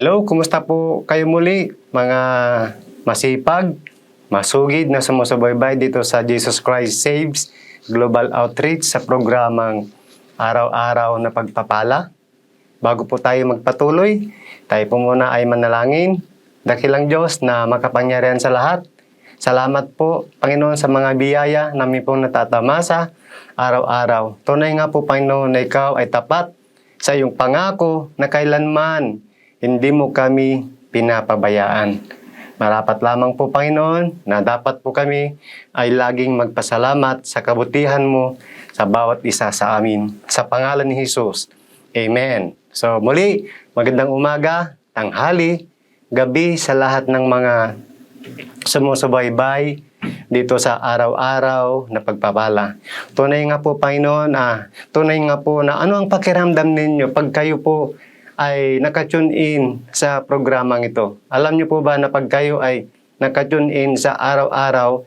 Hello, kumusta po kayo muli mga masipag, masugid na sumusubaybay dito sa Jesus Christ Saves Global Outreach sa programang Araw-Araw na Pagpapala. Bago po tayo magpatuloy, tayo po muna ay manalangin. Dakilang Diyos na makapangyarihan sa lahat. Salamat po, Panginoon, sa mga biyaya namin pong natatamasa araw-araw. Tunay nga po, Panginoon, na ikaw ay tapat sa iyong pangako na kailanman hindi mo kami pinapabayaan. Marapat lamang po, Panginoon, na dapat po kami ay laging magpasalamat sa kabutihan mo sa bawat isa sa amin. Sa pangalan ni Jesus. Amen. So muli, magandang umaga, tanghali, gabi sa lahat ng mga sumusubaybay dito sa araw-araw na pagpapala. Tunay nga po, Panginoon, ah, tunay nga po na ano ang pakiramdam ninyo pag kayo po ay nakatune in sa programang ito. Alam niyo po ba na pag kayo ay nakatune in sa araw-araw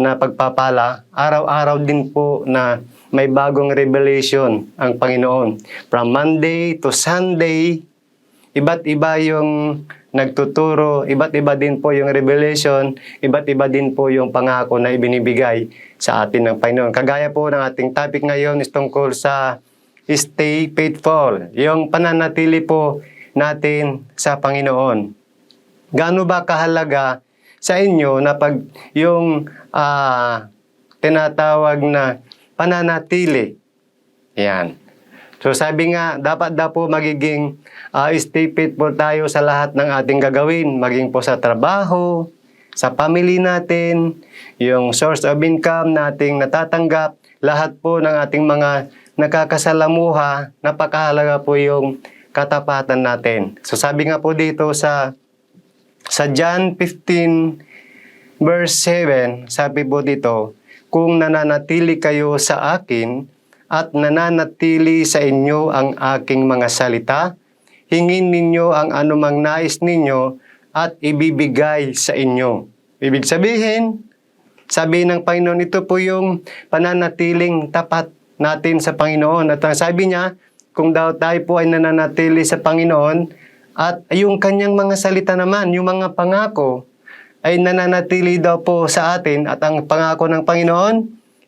na pagpapala, araw-araw din po na may bagong revelation ang Panginoon. From Monday to Sunday, iba't iba yung nagtuturo, iba't iba din po yung revelation, iba't iba din po yung pangako na ibinibigay sa atin ng Panginoon. Kagaya po ng ating topic ngayon is tungkol sa stay faithful, yung pananatili po natin sa Panginoon. Gaano ba kahalaga sa inyo na pag yung ah, tinatawag na pananatili, yan, So sabi nga, dapat daw po magiging uh, stay faithful tayo sa lahat ng ating gagawin, maging po sa trabaho, sa family natin, yung source of income nating natatanggap, lahat po ng ating mga nakakasalamuha, napakahalaga po yung katapatan natin. So sabi nga po dito sa sa John 15 verse 7, sabi po dito, kung nananatili kayo sa akin, at nananatili sa inyo ang aking mga salita, hingin ninyo ang anumang nais ninyo at ibibigay sa inyo. Ibig sabihin, sabi ng Panginoon, ito po yung pananatiling tapat natin sa Panginoon. At sabi niya, kung daw tayo po ay nananatili sa Panginoon, at yung kanyang mga salita naman, yung mga pangako, ay nananatili daw po sa atin at ang pangako ng Panginoon,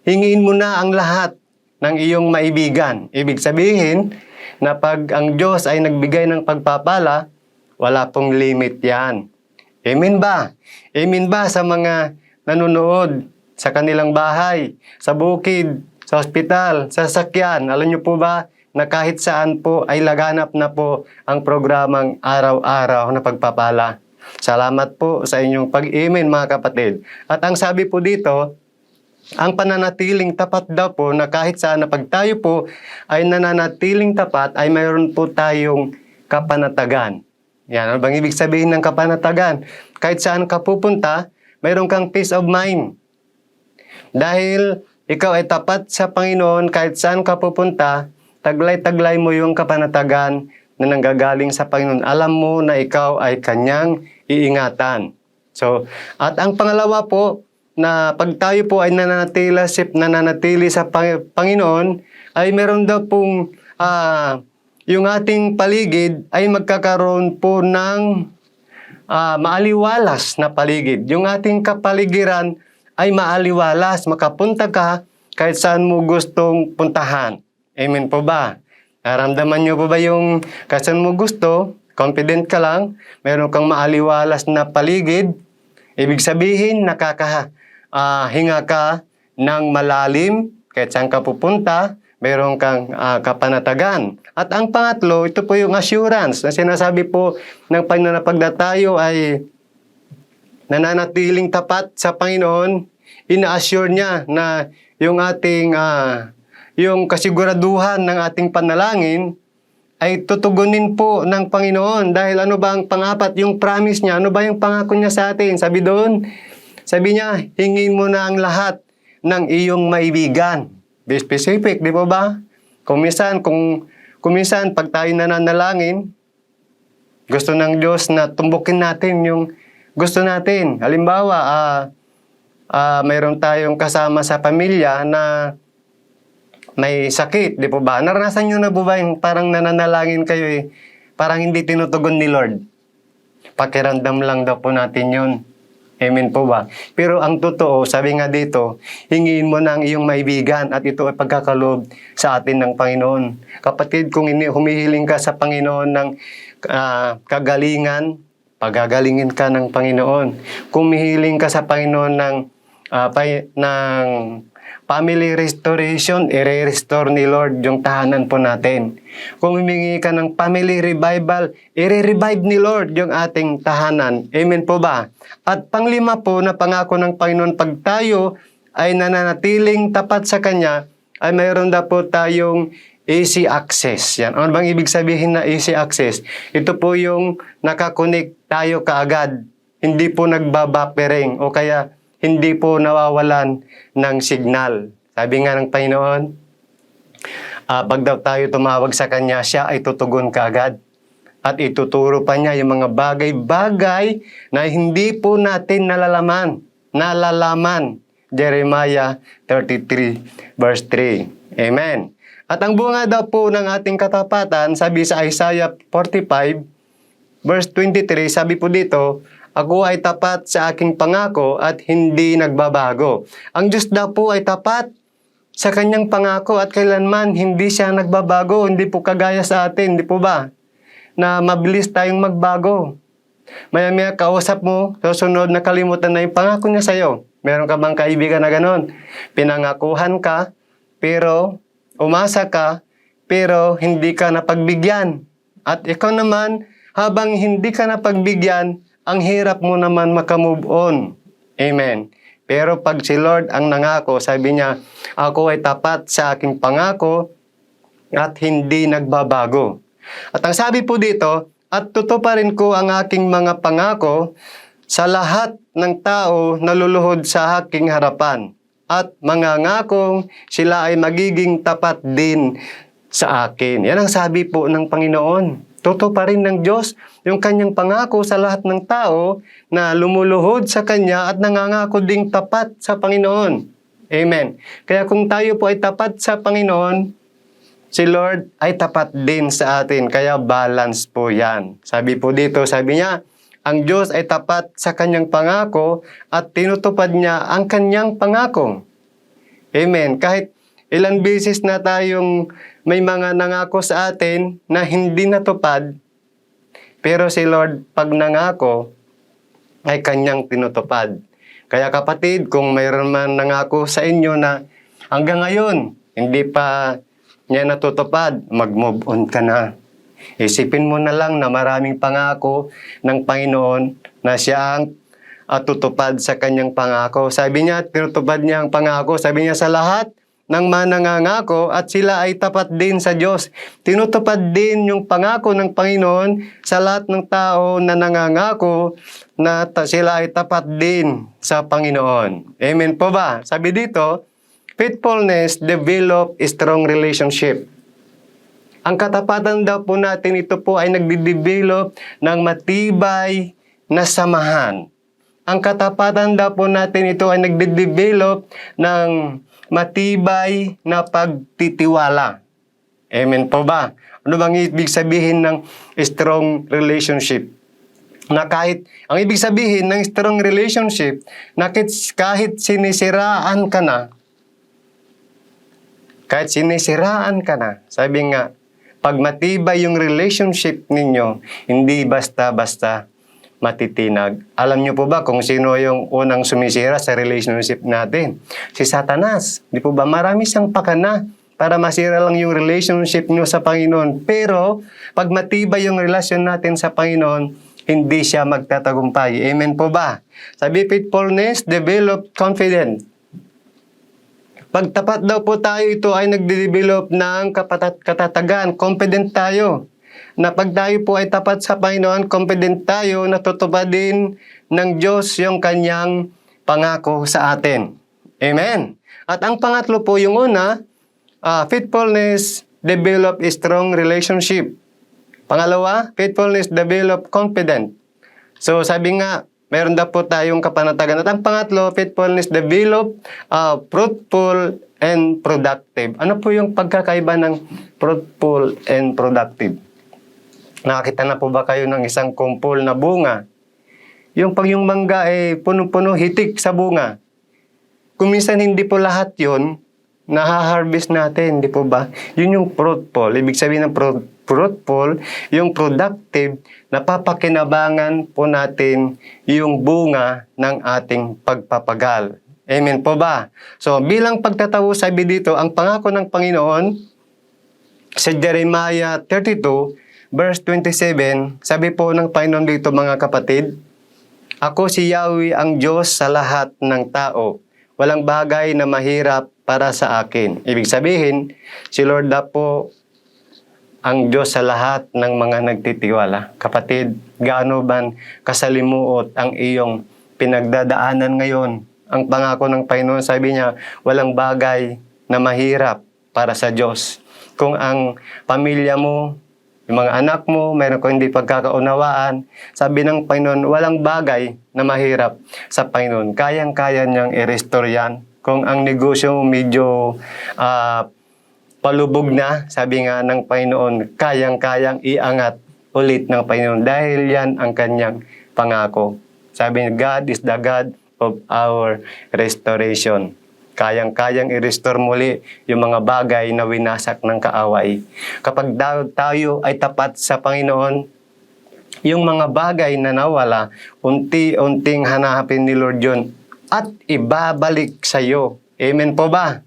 hingiin mo na ang lahat ng iyong maibigan. Ibig sabihin na pag ang Diyos ay nagbigay ng pagpapala, wala pong limit yan. Amen ba? Amen ba sa mga nanonood sa kanilang bahay, sa bukid, sa ospital, sa sakyan? Alam niyo po ba na kahit saan po ay laganap na po ang programang araw-araw na pagpapala. Salamat po sa inyong pag-amen mga kapatid. At ang sabi po dito, ang pananatiling tapat daw po na kahit saan na pag tayo po ay nananatiling tapat ay mayroon po tayong kapanatagan. Yan, ano bang ibig sabihin ng kapanatagan? Kahit saan ka pupunta, mayroon kang peace of mind. Dahil ikaw ay tapat sa Panginoon kahit saan ka pupunta, taglay-taglay mo yung kapanatagan na nanggagaling sa Panginoon. Alam mo na ikaw ay kanyang iingatan. So, at ang pangalawa po, na pag tayo po ay nananatili, nananatili sa Pang- Panginoon, ay meron daw pong ah, yung ating paligid ay magkakaroon po ng ah, maaliwalas na paligid. Yung ating kapaligiran ay maaliwalas. Makapunta ka kahit saan mo gustong puntahan. Amen po ba? Naramdaman niyo po ba yung kahit saan mo gusto, confident ka lang, meron kang maaliwalas na paligid, ibig sabihin nakaka ah, hinga ka ng malalim, kahit saan ka pupunta, mayroon kang ah, kapanatagan. At ang pangatlo, ito po yung assurance na sinasabi po ng na tayo ay nananatiling tapat sa Panginoon, ina-assure niya na yung ating ah, yung kasiguraduhan ng ating panalangin ay tutugunin po ng Panginoon. Dahil ano ba ang pangapat? Yung promise niya, ano ba yung pangako niya sa atin? Sabi doon, sabi niya, hingin mo na ang lahat ng iyong maibigan. Be specific, di ba ba? Kung kung, kuminsan pag tayo nananalangin, gusto ng Diyos na tumbukin natin yung gusto natin. Halimbawa, ah ah, mayroon tayong kasama sa pamilya na may sakit, di po ba? Naranasan nyo na po ba yung parang nananalangin kayo eh, parang hindi tinutugon ni Lord? Pakiramdam lang daw po natin yun. Amen po ba? Pero ang totoo, sabi nga dito, hingiin mo ng iyong maibigan at ito ay pagkakaloob sa atin ng Panginoon. Kapatid, kung humihiling ka sa Panginoon ng ah, kagalingan, pagagalingin ka ng Panginoon. Kung mihiling ka sa Panginoon ng, ah, pay- ng family restoration, i-restore ni Lord yung tahanan po natin. Kung humingi ka ng family revival, i-revive ni Lord yung ating tahanan. Amen po ba? At panglima po na pangako ng Panginoon, pag tayo ay nananatiling tapat sa Kanya, ay mayroon na po tayong easy access. Yan. Ano bang ibig sabihin na easy access? Ito po yung nakakonek tayo kaagad. Hindi po nagbabapering o kaya hindi po nawawalan ng signal. Sabi nga ng Panginoon, ah, pag daw tayo tumawag sa Kanya, siya ay tutugon kaagad. At ituturo pa niya yung mga bagay-bagay na hindi po natin nalalaman. Nalalaman. Jeremiah 33 verse 3. Amen. At ang bunga daw po ng ating katapatan, sabi sa Isaiah 45 verse 23, sabi po dito, Ako ay tapat sa aking pangako at hindi nagbabago. Ang Diyos daw po ay tapat sa kanyang pangako at kailanman hindi siya nagbabago, hindi po kagaya sa atin, di po ba? Na mabilis tayong magbago. Maya-maya kausap mo, susunod na kalimutan na yung pangako niya sa'yo. Meron ka bang kaibigan na ganon? Pinangakuhan ka, pero umasa ka, pero hindi ka napagbigyan. At ikaw naman, habang hindi ka napagbigyan, ang hirap mo naman makamove on. Amen. Pero pag si Lord ang nangako, sabi niya, ako ay tapat sa aking pangako at hindi nagbabago. At ang sabi po dito, at tutuparin ko ang aking mga pangako sa lahat ng tao na luluhod sa aking harapan. At mga ngakong sila ay magiging tapat din sa akin. Yan ang sabi po ng Panginoon. Tutuparin ng Diyos yung kanyang pangako sa lahat ng tao na lumuluhod sa Kanya at nangangako ding tapat sa Panginoon. Amen. Kaya kung tayo po ay tapat sa Panginoon, si Lord ay tapat din sa atin. Kaya balance po yan. Sabi po dito, sabi niya, ang Diyos ay tapat sa kanyang pangako at tinutupad niya ang kanyang pangako. Amen. Kahit ilang beses na tayong may mga nangako sa atin na hindi natupad, pero si Lord pag nangako ay kanyang tinutupad. Kaya kapatid, kung mayroon man nangako sa inyo na hanggang ngayon hindi pa niya natutupad, mag-move on ka na. Isipin mo na lang na maraming pangako ng Panginoon na siya ang at tutupad sa kanyang pangako. Sabi niya, tinutupad niya ang pangako. Sabi niya sa lahat ng manangangako at sila ay tapat din sa Diyos. Tinutupad din yung pangako ng Panginoon sa lahat ng tao na nangangako na ta- sila ay tapat din sa Panginoon. Amen po ba? Sabi dito, faithfulness develop strong relationship. Ang katapatan daw po natin ito po ay nagde-develop ng matibay na samahan. Ang katapatan daw po natin ito ay nagde-develop ng matibay na pagtitiwala. Amen po ba? Ano bang ibig sabihin ng strong relationship? Na kahit, ang ibig sabihin ng strong relationship, na kahit sinisiraan ka na, kahit sinisiraan ka na, sabi nga, pag matibay yung relationship ninyo, hindi basta-basta matitinag. Alam niyo po ba kung sino yung unang sumisira sa relationship natin? Si Satanas. Di po ba? Marami siyang pakana para masira lang yung relationship niyo sa Panginoon. Pero, pag matibay yung relasyon natin sa Panginoon, hindi siya magtatagumpay. Amen po ba? Sabi, faithfulness, develop confidence. Pagtapat daw po tayo, ito ay nagde-develop ng kapatat- katatagan. Confident tayo. Na pag tayo po ay tapat sa Panginoon, confident tayo na tutupadin ng Diyos yung kanyang pangako sa atin. Amen. At ang pangatlo po, yung una, ah, faithfulness develop a strong relationship. Pangalawa, faithfulness develop confident. So sabi nga, meron daw po tayong kapanatagan. At ang pangatlo, faithfulness develop uh, fruitful and productive. Ano po yung pagkakaiba ng fruitful and productive? Nakakita na po ba kayo ng isang kumpol na bunga? Yung pag yung mangga ay puno-puno, hitik sa bunga. Kung minsan hindi po lahat yon nahaharvest natin, di po ba? Yun yung fruitful. Ibig sabihin ng pro- fruitful, yung productive, napapakinabangan po natin yung bunga ng ating pagpapagal. Amen po ba? So, bilang pagtatawo, sabi dito, ang pangako ng Panginoon sa Jeremiah 32, verse 27, sabi po ng Panginoon dito mga kapatid, Ako si Yahweh ang Diyos sa lahat ng tao. Walang bagay na mahirap para sa akin. Ibig sabihin, si Lord na po ang Diyos sa lahat ng mga nagtitiwala. Kapatid, gaano ban kasalimuot ang iyong pinagdadaanan ngayon? Ang pangako ng Panginoon, sabi niya, walang bagay na mahirap para sa Diyos. Kung ang pamilya mo, yung mga anak mo, meron kang hindi pagkakaunawaan, sabi ng Panginoon, walang bagay na mahirap sa Panginoon. Kayang-kaya niyang i-restore yan. Kung ang negosyo medyo ah, palubog na, sabi nga ng Panginoon, kayang-kayang iangat ulit ng Panginoon dahil yan ang kanyang pangako. Sabi niya, God is the God of our restoration. Kayang-kayang i-restore muli yung mga bagay na winasak ng kaaway. Kapag tayo ay tapat sa Panginoon, yung mga bagay na nawala, unti-unting hanapin ni Lord yun at ibabalik sa iyo. Amen po ba?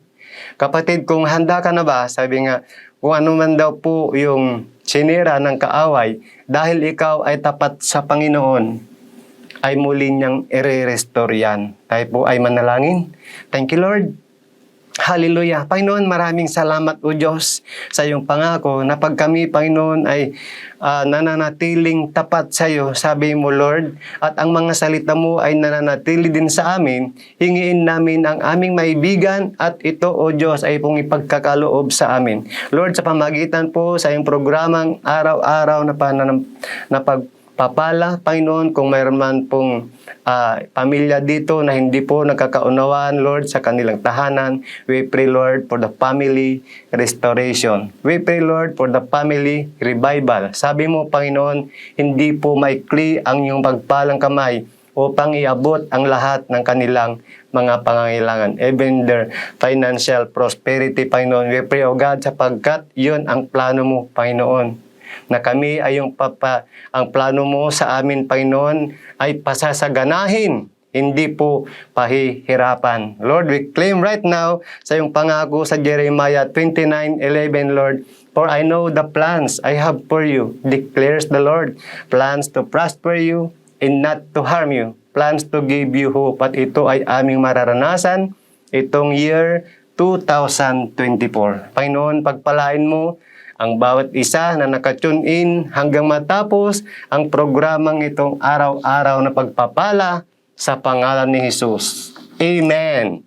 Kapatid, kung handa ka na ba, sabi nga, kung ano man daw po yung sinira ng kaaway, dahil ikaw ay tapat sa Panginoon, ay muli niyang i-restore yan. Tayo po ay manalangin. Thank you, Lord. Hallelujah. Panginoon, maraming salamat o Diyos sa iyong pangako na pag kami, Panginoon, ay ah, nananatiling tapat sa iyo, sabi mo, Lord, at ang mga salita mo ay nananatili din sa amin, hingiin namin ang aming maibigan at ito, o Diyos, ay pong ipagkakaloob sa amin. Lord, sa pamagitan po sa iyong programang araw-araw na, pananam, na pagpapala, Panginoon, kung mayroon man pong ah, pamilya dito na hindi po nagkakaunawaan, Lord, sa kanilang tahanan. We pray, Lord, for the family restoration. We pray, Lord, for the family revival. Sabi mo, Panginoon, hindi po maikli ang iyong pagpalang kamay upang iabot ang lahat ng kanilang mga pangangailangan. Even their financial prosperity, Panginoon. We pray, O God, sapagkat yun ang plano mo, Panginoon na kami ay yung papa, ang plano mo sa amin, Panginoon, ay pasasaganahin, hindi po pahihirapan. Lord, we claim right now sa iyong pangako sa Jeremiah 29:11, Lord, For I know the plans I have for you, declares the Lord, plans to prosper you and not to harm you, plans to give you hope. At ito ay aming mararanasan itong year 2024. Panginoon, pagpalain mo ang bawat isa na nakatune in hanggang matapos ang programang itong araw-araw na pagpapala sa pangalan ni Jesus. Amen.